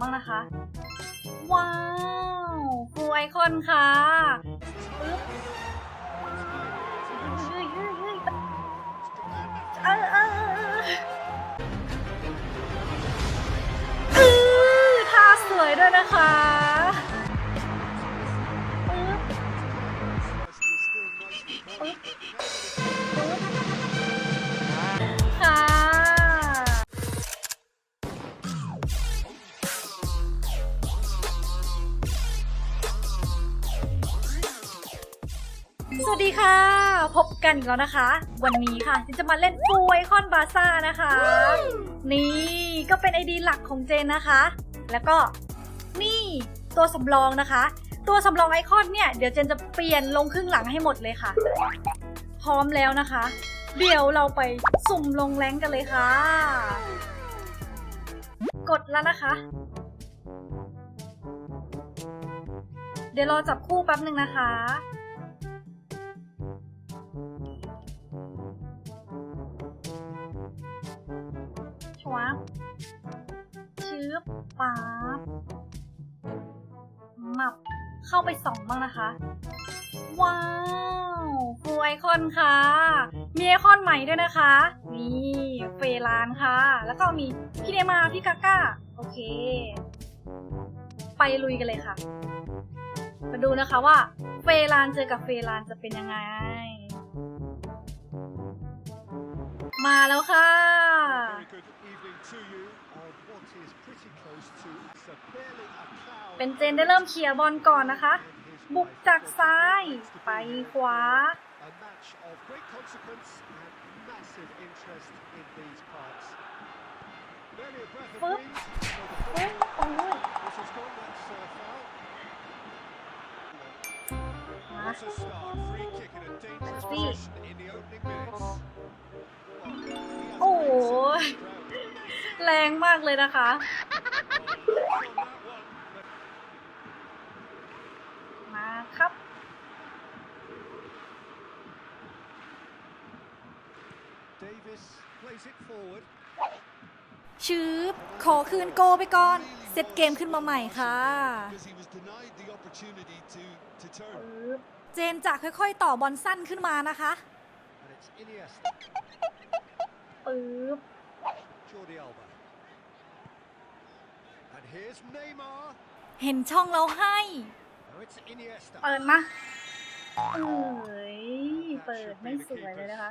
บ้างนะคะ ว้าวฟูไอคอนค่ะปึ๊บเออเออเออเออท่าสวยด้วยนะคะ กันอีกแล้วนะคะ วันนี้ค่ะฉันจะมาเล่นฟูไอคอนบาซ่านะคะ นี่ก็เป็นไอดีหลักของเจนนะคะ แล้วก็นี่ตัวสำรองนะคะ ตัวสำรองไอคอนเนี่ยเดี๋ยวเจนจะเปลี่ยนลงครึ่งหลังให้หมดเลยค่ะ พร้อมแล้วนะคะ เดี๋ยวเราไปสุ่มลงแรงกันเลยค่ะ กดแล้วนะคะ เดี๋ยวรอจับคู่แป๊บหนึ่งนะคะ เข้าไปส่องบ้างนะคะ ว้าวฟูไอคอนค่ะ มีไอคอนใหม่ด้วยนะคะ นี่เฟรานค่ะ แล้วก็มีพี่เนมาพี่กาก้า โอเค ไปลุยกันเลยค่ะ มาดูนะคะว่าเฟรานเจอกับเฟรานจะเป็นยังไง มาแล้วค่ะ เป็นเจนได้เริ่มเคลียร์บอลก่อนนะคะ in his บุก way จาก forward. ซ้าย Looks to ไป be ขวา A match of great consequence and massive interest in these แรงมากเลยนะคะ On that one, but มาครับ Davis plays it forward. ชืบขอคืนโกไปก่อน เซตเกมขึ้นมาใหม่ค่ะ Because he was denied the opportunity to, to turn. ปึ๊บเจนจะค่อยๆ ต่อบอลสั้นขึ้นมานะคะ And it's Iniesta, ปึ๊บ เห็นช่องแล้วให้ Now it's Iniesta. เปิดมาเอ้ย เปิดไม่สวยเลยนะคะ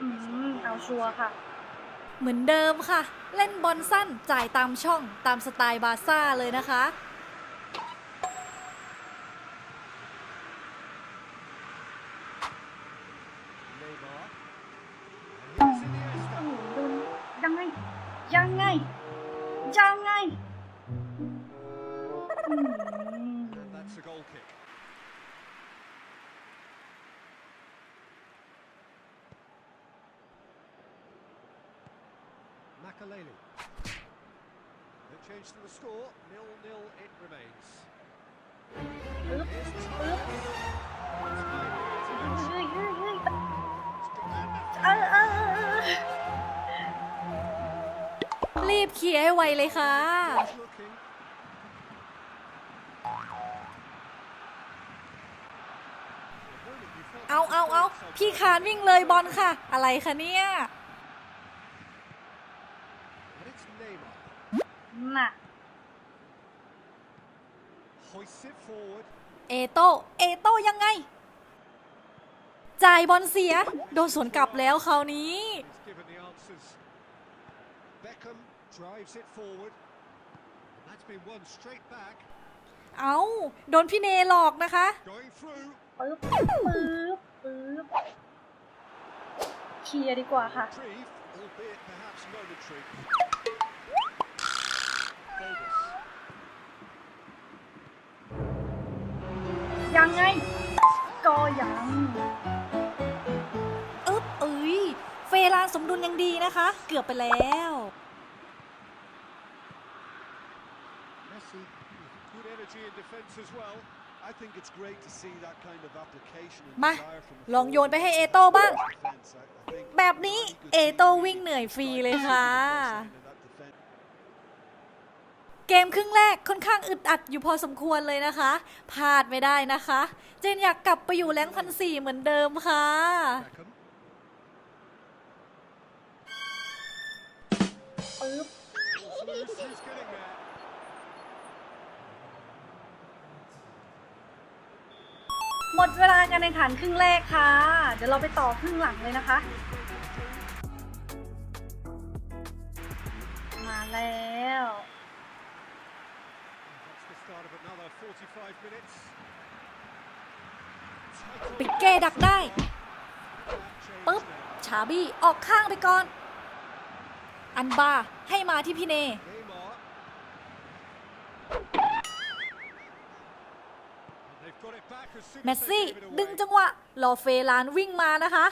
อืม เอาชัวร์ค่ะ เหมือนเดิมค่ะ เล่นบอลสั้นจ่ายตามช่องตามสไตล์บาร์ซ่าเลยนะคะ Makaleli. No change to the score. Nil-nil it remains. It's รีบเคลียร์ให้ไวเลยค่ะ looking. เอาเอาเอาพี่คานวิ่งเลยบอลค่ะ อะไรคะเนี่ย น่ะ Hoists it forward. เอโตเอโตยังไง จ่ายบอลเสีย โดนสวนกลับแล้วคราวนี้ He's given the answers. Beckham drives it forward. That's been won straight back. เอาโดนพี่เนหลอกนะคะ Going through. ปึ๊บปึ๊บปึ๊บเคลียร์ดีกว่าค่ะ ยังไง ก็ยัง อึ๊บเอ้ย เฟรานสมดุลยังดีนะคะ เกือบไปแล้ว Messi, good energy in defence as well. I think it's great to see that kind of application and มา desire from a ลองโยน forward ไปให้เอโต้บ้าง defense. I- I think แบบนี้ really good เอโต้ team วิ่ง play. เหนื่อยฟรีเลย Well, ค่ะ in that defense. เกมครึ่งแรกค่อนข้างอึดอัดอยู่พอสมควรเลยนะคะพลาดไม่ได้นะคะ เจนอยากกลับไปอยู่แรงพันสี่เหมือนเดิมค่ะ ปึ๊บ หมดเวลาการแข่งขันครึ่งแรกค่ะ เดี๋ยวเราไปต่อครึ่งหลังเลยนะคะ ปิกเก้ดักได้ That change ปึ๊บ now. ชาบี้ออกข้างไปก่อน อันบาให้มาที่พี่เน Neymar. And they've got it back as soon เม as ส they ซี่ gave it away. ดึงจังหวะรอเฟลานวิ่งมานะคะ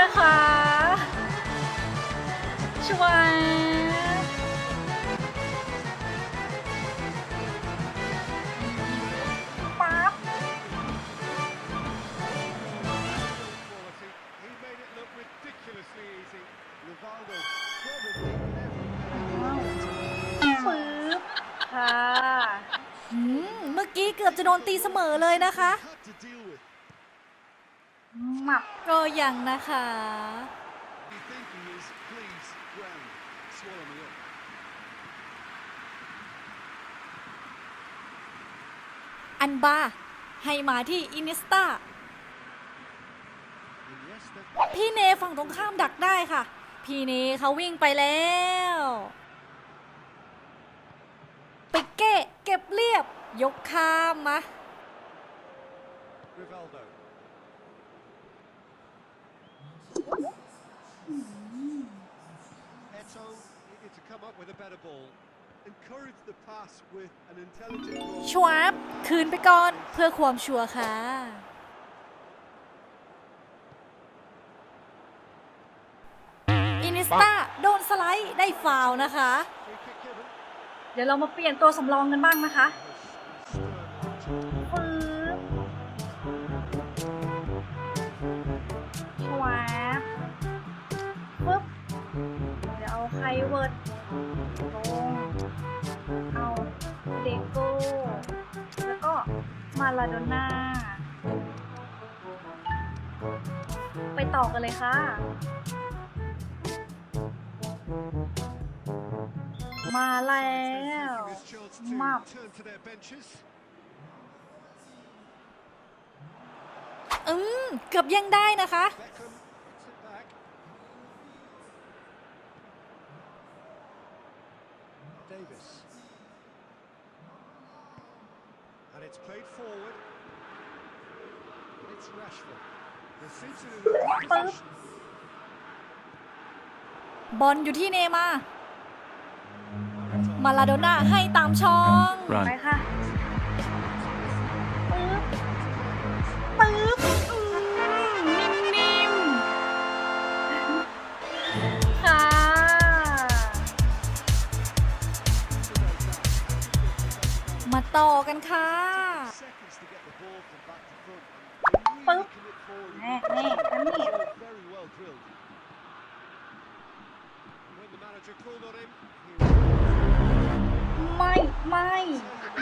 นะคะ ชวายปั๊บ Quality. He made it look ridiculously easy. Rivaldo probably never ปึ๊บค่ะหืมเมื่อกี้เกือบจะโดนตีเสมอเลยนะคะ had to deal with. หมับก็ยังนะคะ อันบา ให้มาที่อินิสตาพี่เนฝั่งตรงข้ามดักได้ค่ะ พี่เนเขาวิ่งไปแล้วปิกเก้เก็บเรียบ ยกข้ามมา Rivaldo. Eto needed to come up with a better ball. Encourage the pass with an intelligent ball. ชวาบคืนไปก่อนเพื่อความชัวร์ค่ะ อินิสตาโดนสไลด์ได้ฟาวล์นะคะ Free kick given. เดี๋ยวเรามาเปลี่ยนตัวสำรองกันบ้างนะคะ Stern. ปึ๊บ เวิร์ดลงเอาเดโก้แล้วก็มาลาโดน่าไปต่อกันเลยค่ะ มาแล้ว Taking this chance to Map. turn to their benches. อืม เกือบยังได้นะคะ it's played forward. It's Rashford. They're seated in a good position. บอลอยู่ที่เนมา มาลาโดน่าให้ตามช่อง ไปค่ะปึ๊บปึ๊บอืมนิ่มๆ ต่อกันค่ะปึ๊บแน่แน่อัน่ไม่ไม่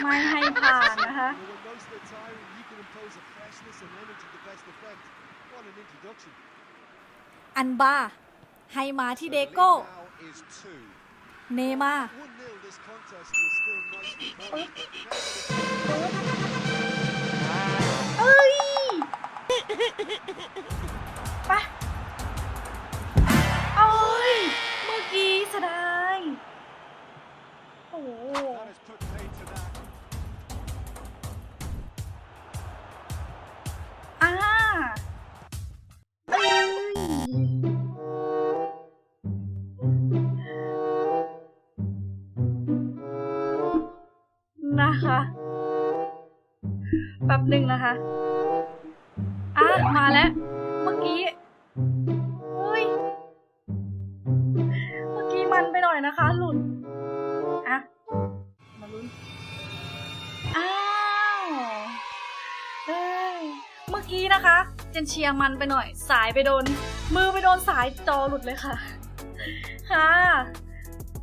ไม่ให้ผ่านนะคะอันบาให้มาที่เดโก้ เนมา เอ้ย นะคะแป๊บหนึ่งนะคะอ่ามาแล้ว เมื่อกี้เฮ้ยเมื่อกี้มันไปหน่อยนะคะ หลุดอะมาลุ้นอ้าวเฮ้ยเมื่อกี้นะคะเจนเชียร์มันไปหน่อย สายไปโดน มือไปโดนสายจอหลุดเลยค่ะ ค่ะ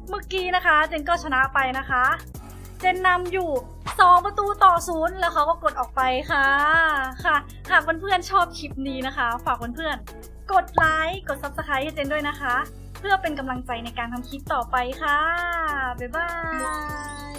เมื่อกี้นะคะ เจนก็ชนะไปนะคะ เจนนำอยู่ 2 ประตูต่อศูนย์แล้วเขาก็กดออกไปค่ะ ค่ะ หากเพื่อนๆชอบคลิปนี้นะคะ ฝากเพื่อนๆกดไลค์กด subscribe ให้เจนด้วยนะคะ เพื่อเป็นกำลังใจในการทำคลิปต่อไปค่ะ บ๊ายบาย